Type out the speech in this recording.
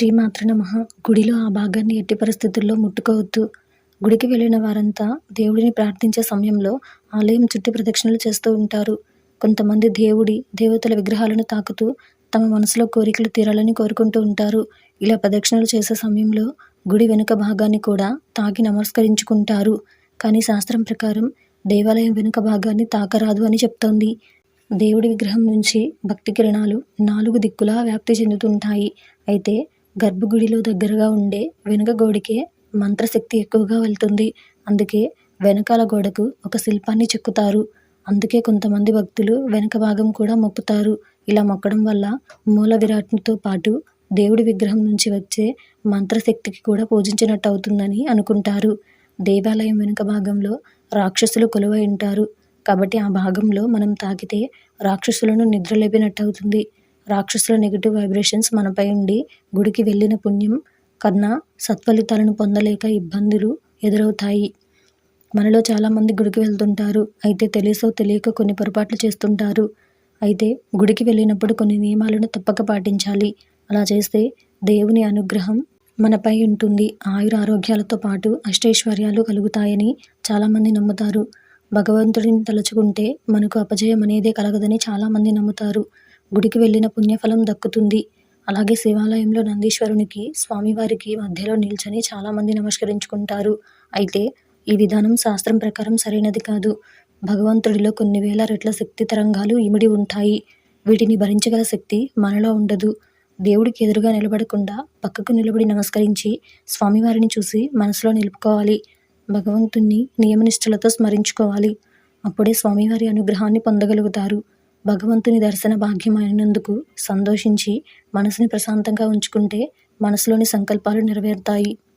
శ్రీమాత్ర నమః. గుడిలో ఆ భాగాన్ని ఎట్టి పరిస్థితుల్లో ముట్టుకోవద్దు. గుడికి వెళ్ళిన వారంతా దేవుడిని ప్రార్థించే సమయంలో ఆలయం చుట్టూ ప్రదక్షిణలు చేస్తూ ఉంటారు. కొంతమంది దేవుడి దేవతల విగ్రహాలను తాకుతూ తమ మనసులో కోరికలు తీరాలని కోరుకుంటూ ఉంటారు. ఇలా ప్రదక్షిణలు చేసే సమయంలో గుడి వెనుక భాగాన్ని కూడా తాకి నమస్కరించుకుంటారు. కానీ శాస్త్రం ప్రకారం దేవాలయం వెనుక భాగాన్ని తాకరాదు అని చెప్తోంది. దేవుడి విగ్రహం నుంచి భక్తి కిరణాలు నాలుగు దిక్కులా వ్యాప్తి చెందుతుంటాయి. అయితే గర్భగుడిలో దగ్గరగా ఉండే వెనుక గోడకే మంత్రశక్తి ఎక్కువగా వెళ్తుంది. అందుకే వెనకాల గోడకు ఒక శిల్పాన్ని చెక్కుతారు. అందుకే కొంతమంది భక్తులు వెనక భాగం కూడా మొక్కుతారు. ఇలా మొక్కడం వల్ల మూల విరాట్తో పాటు దేవుడి విగ్రహం నుంచి వచ్చే మంత్రశక్తికి కూడా పూజించినట్టు అవుతుందని అనుకుంటారు. దేవాలయం వెనుక భాగంలో రాక్షసులు కొలువై ఉంటారు. కాబట్టి ఆ భాగంలో మనం తాకితే రాక్షసులను నిద్రలేపినట్టు అవుతుంది రాక్షసుల నెగిటివ్ వైబ్రేషన్స్ మనపై ఉండి గుడికి వెళ్ళిన పుణ్యం కన్నా సత్ఫలితాలను పొందలేక ఇబ్బందులు ఎదురవుతాయి. మనలో చాలామంది గుడికి వెళ్తుంటారు. అయితే తెలుసో తెలియక కొన్ని పొరపాట్లు చేస్తుంటారు. అయితే గుడికి వెళ్ళినప్పుడు కొన్ని నియమాలను తప్పక పాటించాలి. అలా చేస్తే దేవుని అనుగ్రహం మనపై ఉంటుంది. ఆయుర ఆరోగ్యాలతో పాటు అష్టైశ్వర్యాలు కలుగుతాయని చాలామంది నమ్ముతారు. భగవంతుడిని తలుచుకుంటే మనకు అపజయం అనేదే కలగదని చాలామంది నమ్ముతారు. గుడికి వెళ్ళిన పుణ్యఫలం దక్కుతుంది. అలాగే శివాలయంలో నందీశ్వరునికి స్వామివారికి మధ్యలో నిల్చొని చాలామంది నమస్కరించుకుంటారు. అయితే ఈ విధానం శాస్త్రం ప్రకారం సరైనది కాదు. భగవంతుడిలో కొన్ని వేల రెట్ల శక్తి తరంగాలు ఇమిడి ఉంటాయి. వీటిని భరించగల శక్తి మనలో ఉండదు. దేవుడికి ఎదురుగా నిలబడకుండా పక్కకు నిలబడి నమస్కరించి స్వామివారిని చూసి మనసులో నిలుపుకోవాలి. భగవంతుణ్ణి నియమనిష్టలతో స్మరించుకోవాలి. అప్పుడే స్వామివారి అనుగ్రహాన్ని పొందగలుగుతారు. భగవంతుని దర్శన భాగ్యం అయినందుకు సంతోషించి మనసుని ప్రశాంతంగా ఉంచుకుంటే మనసులోని సంకల్పాలు నెరవేరుతాయి.